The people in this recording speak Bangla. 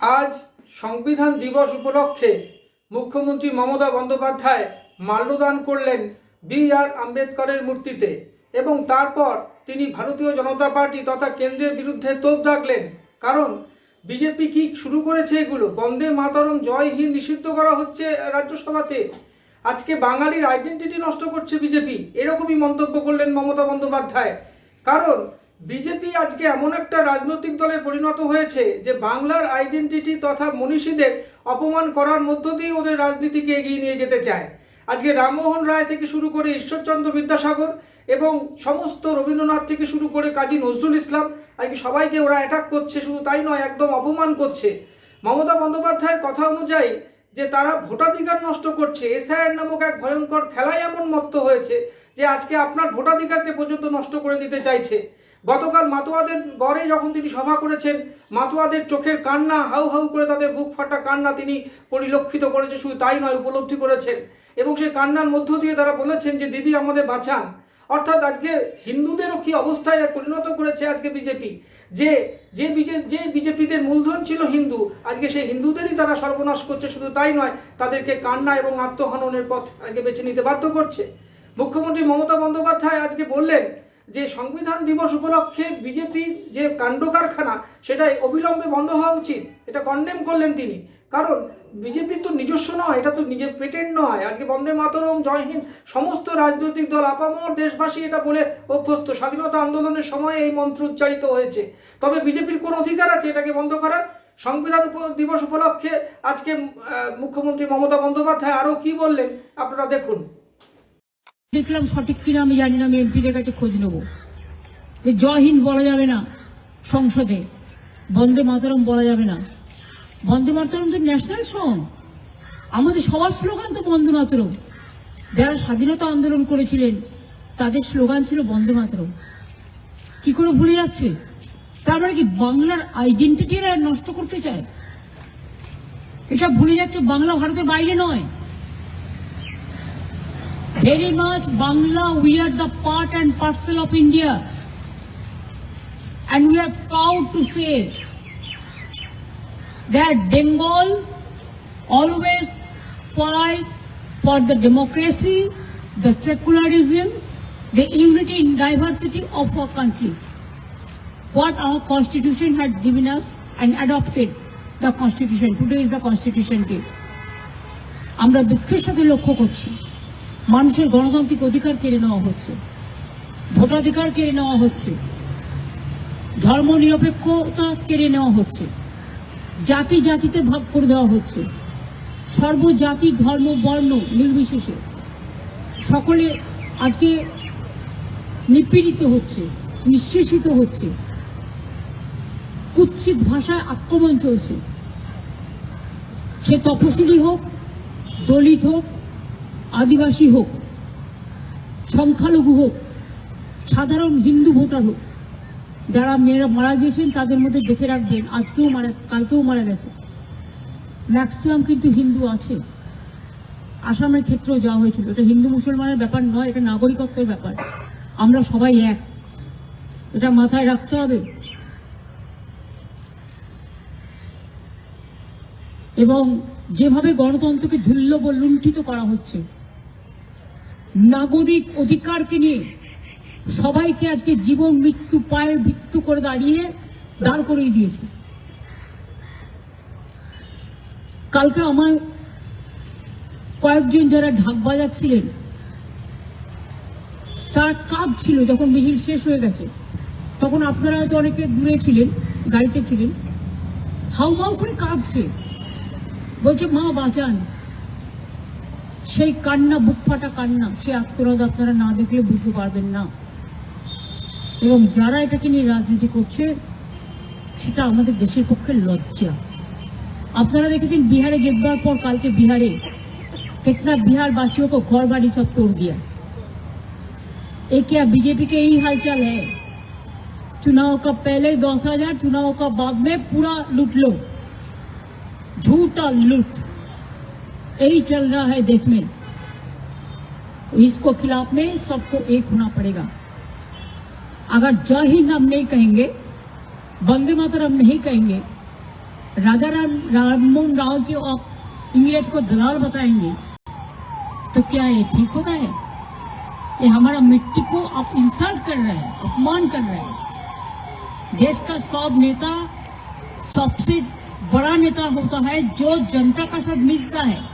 আজ সংবিধান দিবস উপলক্ষে মুখ্যমন্ত্রী মমতা বন্দ্যোপাধ্যায় মাল্যদান করলেন বি আর আম্বেদকরের মূর্তিতে এবং তারপর তিনি ভারতীয় জনতা পার্টি তথা কেন্দ্রের বিরুদ্ধে তোপ দাগলেন। কারণ বিজেপি কি শুরু করেছে এগুলো? বন্দে মাতরম, জয় হিন্দ নিষিদ্ধ করা হচ্ছে রাজ্যসভাতে। আজকে বাঙালির আইডেন্টিটি নষ্ট করছে বিজেপি। এরকমই মন্তব্য করলেন মমতা বন্দ্যোপাধ্যায়। কারণ বিজেপি আজকে এমন একটা রাজনৈতিক দলে পরিণত হয়েছে যে বাংলার আইডেন্টিটি তথা মনীষীদের অপমান করার মধ্য দিয়ে ওদের রাজনীতিকে এগিয়ে নিয়ে যেতে চায়। আজকে রামমোহন রায় থেকে শুরু করে ঈশ্বরচন্দ্র বিদ্যাসাগর এবং সমস্ত রবীন্দ্রনাথ থেকে শুরু করে কাজী নজরুল ইসলাম আজকে সবাইকে ওরা অ্যাটাক করছে, শুধু তাই নয়, একদম অপমান করছে। মমতা বন্দ্যোপাধ্যায়ের কথা অনুযায়ী যে তারা ভোটাধিকার নষ্ট করছে, এসআইআর নামক এক ভয়ঙ্কর খেলায় এমন মত্ত হয়েছে যে আজকে আপনার ভোটাধিকারকে পর্যন্ত নষ্ট করে দিতে চাইছে। গতকাল মাতোয়াদের গড়ে যখন তিনি সভা করেছেন, মাতোয়াদের চোখের কান্না, হাউ হাউ করে তাদের বুক ফাটা কান্না তিনি পরিলক্ষিত করেছে, শুধু তাই নয়, উপলব্ধি করেছেন। এবং সেই কান্নার মধ্য দিয়ে তারা বলেছেন যে, দিদি, আমাদের বাঁচান। অর্থাৎ আজকে হিন্দুদেরও কি অবস্থায় পরিণত করেছে আজকে বিজেপি? যে যে বিজে, যে বিজেপিদের মূলধন ছিল হিন্দু, আজকে সেই হিন্দুদেরই তারা সর্বনাশ করছে, শুধু তাই নয়, তাদেরকে কান্না এবং আত্মহননের পথ আজকে বেছে নিতে বাধ্য করছে। মুখ্যমন্ত্রী মমতা বন্দ্যোপাধ্যায় আজকে বললেন যে সংবিধান দিবস উপলক্ষে বিজেপির যে কাণ্ড কারখানা সেটা অবিলম্বে বন্ধ হওয়া উচিত। এটা কন্ডেম করলেন তিনি। কারণ বিজেপির তো নিজস্ব নয়, এটা তো নিজের পেটেন্ট নয়। আজকে বন্দে মাতরম, জয় হিন্দ, সমস্ত রাজনৈতিক দল আপামর দেশবাসী এটা বলে অভ্যস্ত। স্বাধীনতা আন্দোলনের সময় এই মন্ত্র উচ্চারিত হয়েছে। তবে বিজেপির কোন অধিকার আছে এটাকে বন্ধ করার? সংবিধান দিবস উপলক্ষে আজকে মুখ্যমন্ত্রী মমতা বন্দ্যোপাধ্যায় আরও কি বললেন? আপনারা দেখুন। দেখলাম সঠিক কিনা আমি জানি না, আমি এমপিদের কাছে খোঁজ নেব। যে জয় হিন্দ বলা যাবে না সংসদে, বন্দে মাতরম বলা যাবে না। বন্দে মাতরম তো ন্যাশনাল সং। আমাদের সবার স্লোগান তো বন্দে মাতরম। যারা স্বাধীনতা আন্দোলন করেছিলেন, তাদের স্লোগান ছিল বন্দে মাতরম। কি করে ভুলে যাচ্ছে? তার মানে কি বাংলার আইডেন্টিটি নষ্ট করতে চায়? এটা ভুলে যাচ্ছে বাংলা ভারতের বাইরে নয়। Very much Bangla, we are the part and parcel of India. And we are proud to say that Bengal always fight for the democracy, the secularism, the unity in diversity of our country. What our constitution had given us and adopted the constitution. Today is the constitution day. আমরা দুঃখের সাথে লক্ষ্য করছি মানুষের গণতান্ত্রিক অধিকার কেড়ে নেওয়া হচ্ছে। ভোটাধিকার কেড়ে নেওয়া হচ্ছে। ধর্ম নিরপেক্ষতা কেড়ে নেওয়া হচ্ছে। জাতি জাতিতে ভাগ করে দেওয়া হচ্ছে। সর্বজাতি, ধর্ম, বর্ণ নির্বিশেষে সকলে আজকে নিপীড়িত হচ্ছে, নিঃশেষিত হচ্ছে। কুৎসিত ভাষায় আক্রমণ চলছে। সে তপশিলি হোক, দলিত হোক আদিবাসী হোক, সংখ্যালঘু হোক, সাধারণ হিন্দু ভোটার হোক, যারা মেয়েরা মারা গিয়েছেন তাদের মধ্যে দেখে রাখবেন, আজকেও মারা, কালকেও মারা গেছে। ম্যাক্সিমাম কিন্তু হিন্দু আছে। আসামের ক্ষেত্রেও যাওয়া হয়েছিল। এটা হিন্দু মুসলমানের ব্যাপার নয়, এটা নাগরিকত্বের ব্যাপার। আমরা সবাই এক। এটা মাথায় রাখতে হবে। এবং যেভাবে গণতন্ত্রকে ধুল্য লুণ্ঠিত করা হচ্ছে নাগরিক অধিকারকে নিয়ে সবাইকে আজকে জীবন মৃত্যু পায়ের মৃত্যু করে দাঁড়িয়ে দাঁড় করিয়ে দিয়েছে। কালকে আমার কয়েকজন যারা ঢাক বাজাচ্ছিলেন, তারা কাঁদছিল যখন মিছিল শেষ হয়ে গেছে। তখন আপনারা হয়তো অনেকে দূরে ছিলেন, গাড়িতে ছিলেন। হাউমাউ করে কাঁদছে। বলছে, মা, বাঁচান। সেই কান্না বুক ফাটা কান্না সে আত্মরাদ আপনারা না দেখলে বুঝতে পারবেন না এবং যারা এটাকে নিয়ে রাজনীতি করছে সেটা আমাদের দেশের পক্ষে লজ্জা আপনারা দেখেছেন বিহারে জিতবার পর কালকে বিহারে कितना बिहार वासियों को घर बाड़ी सब तोड़ दिया ये क्या बीजेपी के यही हालचाल है चुनाव का पहले दस हजार चुनाव का बाद में पूरा लूट लो झूठा लूट यही चल रहा है देश में। इसको खिलाफ में सबको एक होना पड़ेगा। अगर जय हिंद हम नहीं कहेंगे, वंदे मातरम नहीं कहेंगे, राजा राम, राममोहन राव के इंग्रेज को दलाल बताएँगे तो क्या ये ठीक होता है? ये हमारा मिट्टी को आप इंसल्ट कर रहे हैं, अपमान कर रहे हैं। देश का सब नेता, सबसे बड़ा नेता होता है जो जनता का साथ मिलता है।